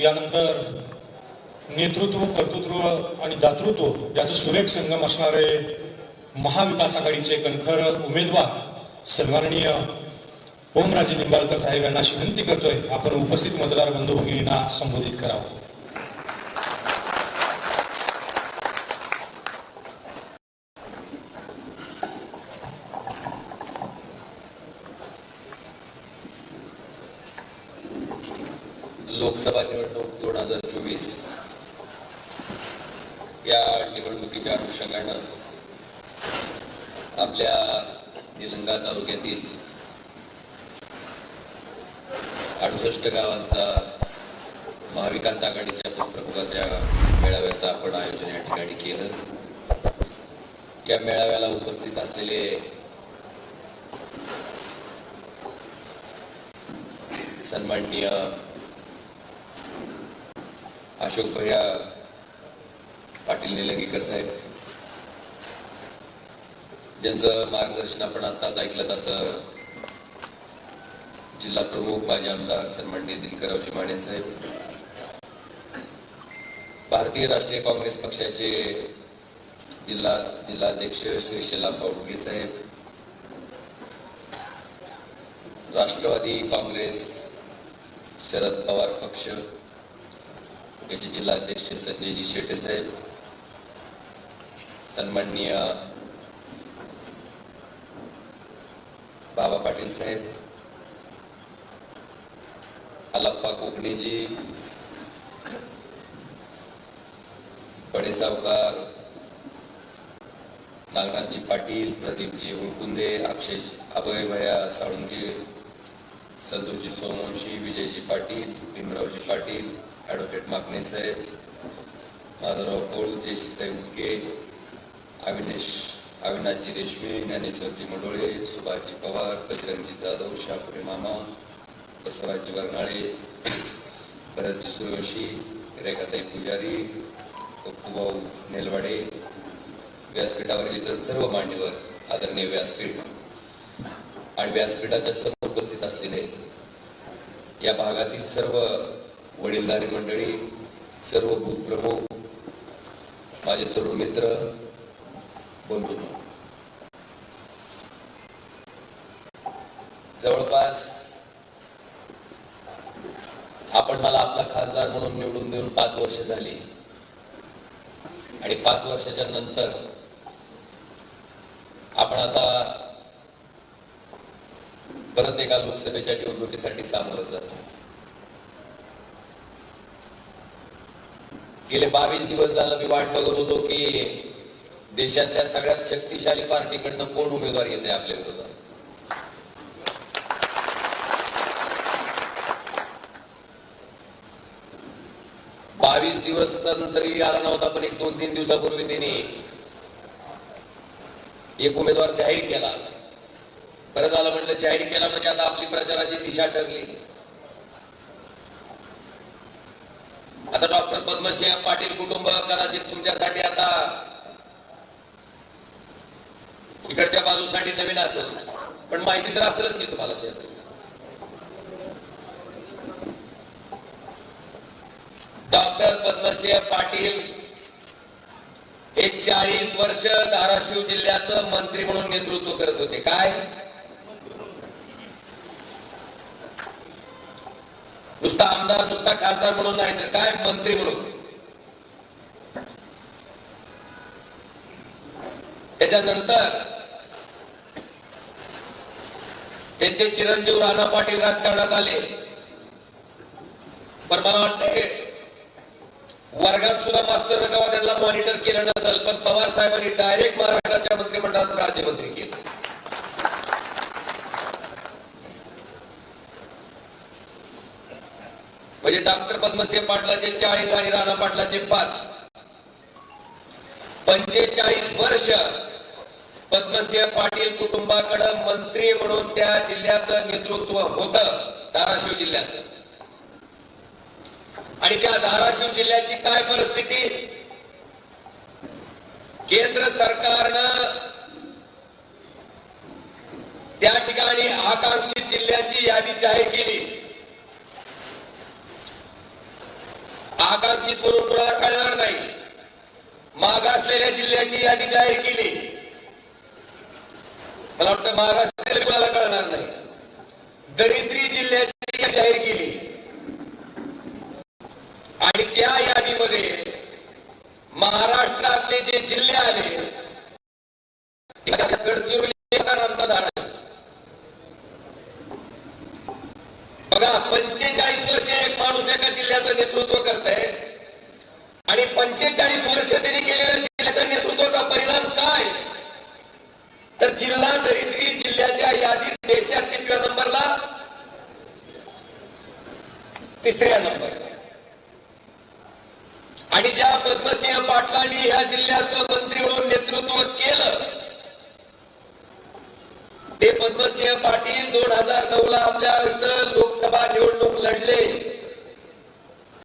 यानंतर नेतृत्व कर्तृत्व आणि दातृत्व याचं सुरेख संगम असणारे महाविकास आघाडीचे कणखर उमेदवार सन्माननीय ओमराजे निंबाळकर साहेब यांना अशी विनंती करतोय. आपण उपस्थित मतदार बंधू भगिनींना संबोधित करावं. लोकसभा निवडणूक दोन हजार चोवीस या निवडणुकीच्या अनुषंगानं आपल्या निलंगा तालुक्यातील अडुसष्ट गावांचा महाविकास आघाडीच्या प्रमुखाच्या मेळाव्याचं आपण आयोजन या ठिकाणी केलं. या मेळाव्याला उपस्थित असलेले सन्माननीय अशोक भैया पाटील निलंगेकर साहेब. ज्यांचं मार्गदर्शन आपण आत्ताच ऐकलं तसं जिल्हा प्रमुख माजी आमदार सन्माननीय दिनकररावजी माने साहेब. भारतीय राष्ट्रीय काँग्रेस पक्षाचे जिल्हा जिल्हाध्यक्ष श्री शिला उडगे साहेब. राष्ट्रवादी काँग्रेस शरद पवार पक्ष. याचे जिल्हाध्यक्ष संजयजी शेटे साहेब सन्माननीय बाबा पाटील साहेब आलाप्पा कोकणेजी बडे सावकार नागनाथजी पाटील प्रदीपजी उळकुंदे अक्षय अभय भया साळुंगे संतोषजी सोमवंशी विजयजी पाटील भीमरावजी पाटील ॲडव्होकेट मागणे साहेब माधवराव कोळ जयश्रीताई उके अविनेश अविनाशजी रेशमे ज्ञानेश्वरजी मडोळे सुभाषजी पवार बजरंगजी जाधव शापुरे मामा बसवराजजी वर्नाळे भरतजी सूर्यवंशी रेखाताई पुजारी पप्पूभाऊ नेलवाडे व्यासपीठावरील इतर सर्व मांडीवर आदरणीय व्यासपीठ आणि व्यासपीठाच्या समोर उपस्थित असलेले या भागातील सर्व वडीलधारी मंडळी सर्व भूप्रमुख माझे तरुण मित्र बंधू जवळपास आपण मला आपला खासदार म्हणून निवडून देऊन पाच वर्ष झाली. आणि पाच वर्षाच्या नंतर आपण आता परत एका लोकसभेच्या निवडणुकीसाठी सामोरं जातो. गेले बावीस दिवस झालं मी वाट बघत होतो की देशातल्या सगळ्यात शक्तिशाली पार्टीकडनं कोण उमेदवार येते आपल्या विरोधात? बावीस दिवस तर तरी आला नव्हता पण एक दोन तीन दिवसापूर्वी त्यांनी एक उमेदवार जाहीर केला. बरं झालं म्हटलं जाहीर केला म्हणजे आता आपली प्रचाराची दिशा ठरली. आता डॉक्टर पद्मसिंह पाटील कुटुंब कदाचित तुमच्यासाठी आता इकडच्या बाजूसाठी नवीन असेल. पण माहिती तर असेलच की तुम्हाला शेअर डॉक्टर पद्मसिंह पाटील हे चाळीस वर्ष धाराशिव जिल्ह्याचं मंत्री म्हणून नेतृत्व करत होते. काय? नुसता आमदार नुसता खासदार म्हणून नाही तर काय मंत्री म्हणून? त्याच्यानंतर त्यांचे चिरंजीव राणा पाटील राजकारणात आले. पण मला वाटतंय वर्गात सुद्धा मास्तर त्यांना मॉनिटर केलं नसेल पण पवार साहेबांनी डायरेक्ट महाराष्ट्राच्या मंत्रिमंडळात राज्यमंत्री केलं. म्हणजे डॉक्टर पद्मसिंह पाटलाचे चाळीस आणि राणा पाटलाचे पाच. पंचेचाळीस वर्ष पद्मसिंह पाटील कुटुंबाकडे मंत्री म्हणून त्या जिल्ह्याचं नेतृत्व होत धाराशिव जिल्ह्यात आणि त्या धाराशिव जिल्ह्याची काय परिस्थिती? केंद्र सरकारनं त्या ठिकाणी आकांक्षित जिल्ह्याची यादी जाहीर केली. आकांक्षित करून कळणार नाही. मागासलेल्या जिल्ह्याची यादी जाहीर केली. मला वाटतं मागासलेल्या कुणाला कळणार नाही. दरिद्री जिल्ह्याची यादी जाहीर केली. आणि त्या यादीमध्ये महाराष्ट्रातले जे जिल्हे आले गडचिरोली आमचा धाराशिव बघा पंचेचाळीस वर्ष एक माणूस एका जिल्ह्याचं नेतृत्व करत आहे आणि पंचेचाळीस वर्ष त्यांनी केलेल्या जिल्ह्याच्या नेतृत्वाचा परिणाम काय? तर जिल्हा दरिद्री जिल्ह्याच्या यादीत देशात कितव्या नंबरला? तिसऱ्या नंबर आणि ज्या पद्मसिंह पाटलांनी या जिल्ह्याचं मंत्री म्हणून नेतृत्व केलं ते पद्मसिंह पाटील दोन हजार नऊ ला आपल्या इथं लोकसभा निवडणूक लढले.